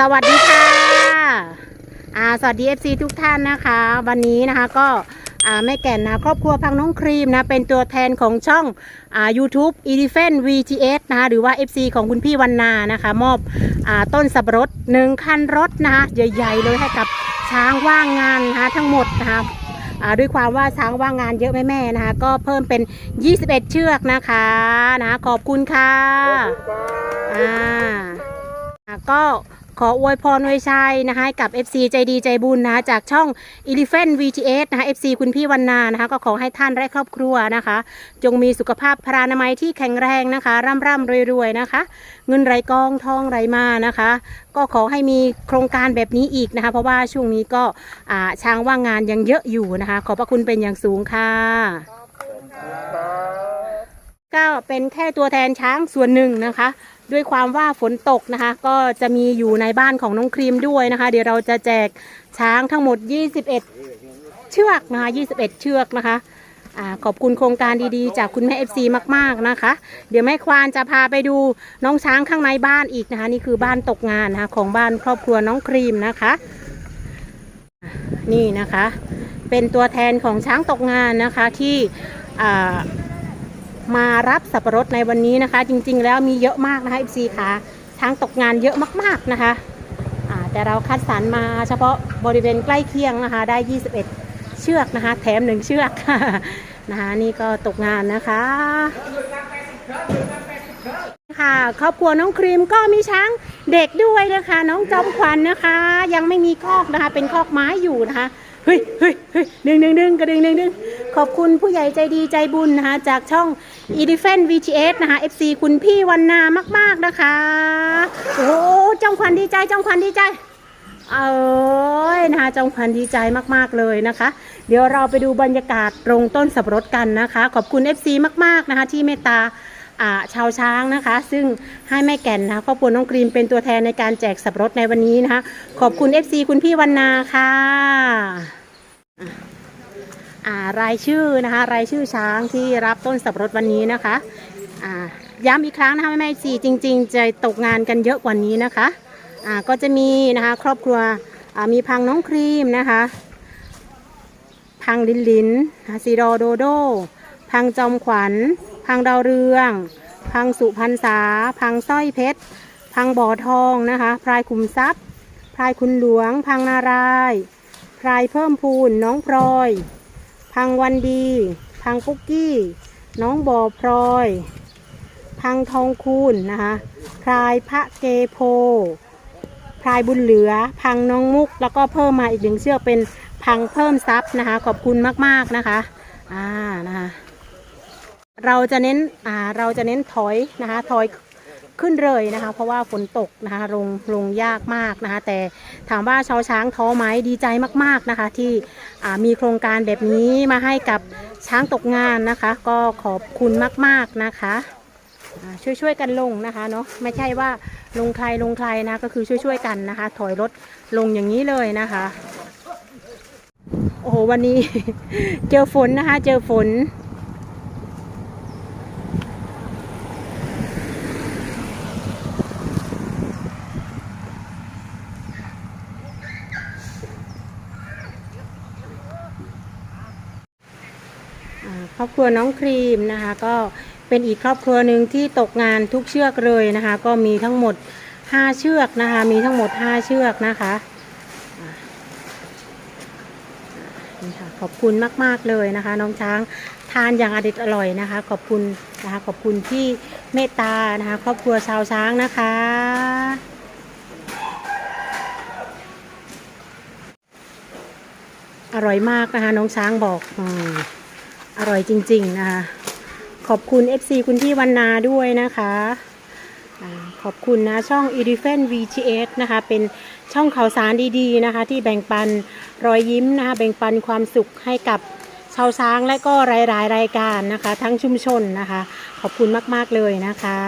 สวัสดีค่ะอ่าสวัสดี FC ทุกท่านนะคะ วันนี้นะคะก็อ่าแม่แก่นนะครอบครัวพังน้องครีมนะเป็นตัวแทนของช่องอ่า YouTube e l e p h a n t VTS นะคะหรือว่า FC ของคุณพี่วันนานะคะ มอบอาต้นสับปะรดหนึ่งคันรถนะคะใหญ่ๆเลยให้กับช้างว่างงานนะคะทั้งหมดนะคะอ่าด้วยความว่าช้างว่างงานเยอะแม่ๆนะคะ ก็เพิ่มเป็น 21 เชือกนะคะนะขอบคุณค่ะอ่าอะก็ ขออวยพรอวยชัยนะคะให้กับ FC ใจดีใจบุญนะคะจากช่อง Elephant VTS นะคะ FC คุณพี่วันนานะคะก็ขอให้ท่านและครอบครัวนะคะ จงมีสุขภาพพรานามัยที่แข็งแรงนะคะ ร่ำร่ำรวยๆนะคะ เงินไหลกองทองไหลมานะคะ ก็ขอให้มีโครงการแบบนี้อีกนะคะ เพราะว่าช่วงนี้ก็อ่าช้างว่างงานยังเยอะอยู่นะคะ ขอบพระคุณเป็นอย่างสูงค่ะก็เป็นแค่ตัวแทนช้างส่วนหนึ่งนะคะ ด้วยความว่าฝนตกนะคะ ก็จะมีอยู่ในบ้านของน้องครีมด้วยนะคะ เดี๋ยวเราจะแจกช้างทั้งหมด 21 เชือกนะคะ 21 เชือกนะคะอขอบคุณโครงการดีๆ จากคุณแม่ FC มากๆนะคะ เดี๋ยวแม่ควานจะพาไปดูน้องช้างข้างในบ้านอีกนะคะ นี่คือบ้านตกงานนะคะของบ้านครอบครัวน้องครีมนะคะอะนี่นะคะ เป็นตัวแทนของช้างตกงานนะคะที่อ่า มารับสับปะรดในวันนี้นะคะ จริงๆ แล้วมีเยอะมากนะคะ FC ค่ะช้างตกงานเยอะมากๆนะคะแต่เราคัดสรรมาเฉพาะบริเวณใกล้เคียงนะคะ ได้ 21 เชือกนะคะ แถมหนึ่งเชือกนะคะนี่ก็ตกงานนะคะค่ะครอบครัวน้องครีมก็มีช้าง เด็กด้วยนะคะ น้องจอมขวัญนะคะ ยังไม่มีคอกนะคะ เป็นคอกไม้อยู่นะคะเฮ้ยเฮ้ยเฮ้ยดึงดึงดึงกระดึงดึงดึงขอบคุณผู้ใหญ่ใจดีใจบุญนะคะ จากช่อง e d e f e n VTS นะคะ FC คุณพี่วันนามาก ๆนะคะ โอ้จอมขวัญดีใจจอมขวัญดีใจเอ้ยนะคะจอมขวัญดีใจมากๆเลยนะคะ เดี๋ยวเราไปดูบรรยากาศตรงต้นสับปะรดกันนะคะ ขอบคุณ FC มากๆนะคะ ที่เมตตา ชาวช้างนะคะ ซึ่งให้แม่แก่นนะครอบครัวน้องกรีนเป็นตัวแทนในการแจกสับปะรดในวันนี้นะคะ ขอบคุณ FC คุณพี่วันนาค่ะรายชื่อนะคะ รายชื่อช้างที่รับต้นสับปะรดวันนี้นะคะย้ำอีกครั้งนะคะแม่แม่ซีจริง ๆ จะตกงานกันเยอะกว่านี้นะคะก็จะมีนะคะครอบครัวมีพังน้องครีมนะคะ พังลินลินซีโรโดโด พังจอมขวัญ พังดาวเรือง พังสุพรรณษา พังสร้อยเพชร พังบ่อทองนะคะพลายขุมทรัพย์พลายคุณหลวง พังนารายพลายเพิ่มพูนน้องพลอย พังวันดี พังปุ๊กกี้ น้องบ่อพลอย พังทองคูณนะคะพลายพระเกโพพลายบุญเหลือ พังน้องมุก แล้วก็เพิ่มมาอีกหนึ่งเชือกเป็นพังเพิ่มทรัพย์นะคะ ขอบคุณมาก ๆ นะคะ อ่า นะคะ เราจะเน้นอ่าเราจะเน้นถอยนะคะถอยขึ้นเลยนะคะ เพราะว่าฝนตกนะคะลงลงยากมากนะคะ แต่ถามว่าชาวช้างท้อไหมดีใจมากๆนะคะ ที่อ่ามีโครงการแบบนี้มาให้กับช้างตกงานนะคะ ก็ขอบคุณมากๆนะคะอ่าช่วยๆกันลงนะคะเนาะไม่ใช่ว่าลงใครลงใครนะก็คือช่วยๆกันนะคะ ถอยรถลงอย่างนี้เลยนะคะ โอ้โหวันนี้ เจอฝนนะคะ เจอฝน รอบครัวน้องครีมนะคะ ก็เป็นอีกครอบครัวหนึ่งที่ตกงานทุกเชือกเลยนะคะ ก็มีทั้งหมด 5 เชือกนะคะ มีทั้งหมด 5 เชือกนะคะนี่ค่ะขอบคุณมาก ๆ เลยนะคะ น้องช้างทานอย่างอด็ดอร่อยนะคะ ขอบคุณนะคะขอบคุณที่เมตตานะคะ ครอบครัวชาวช้างนะคะ อร่อยมากนะคะ น้องช้างบอกอม อร่อยจริง ๆ นะคะ ขอบคุณ FC คุณที่วันนาด้วยนะคะขอบคุณนะ ช่อง e d e f e n VTS นะคะ เป็นช่องข่าวสารดีๆนะคะ ที่แบ่งปันรอยยิ้มนะคะแบ่งปันความสุขให้กับชาวช้างและก็หลายๆรายการนะคะ ทั้งชุมชนนะคะ ขอบคุณมาก ๆ เลยนะคะ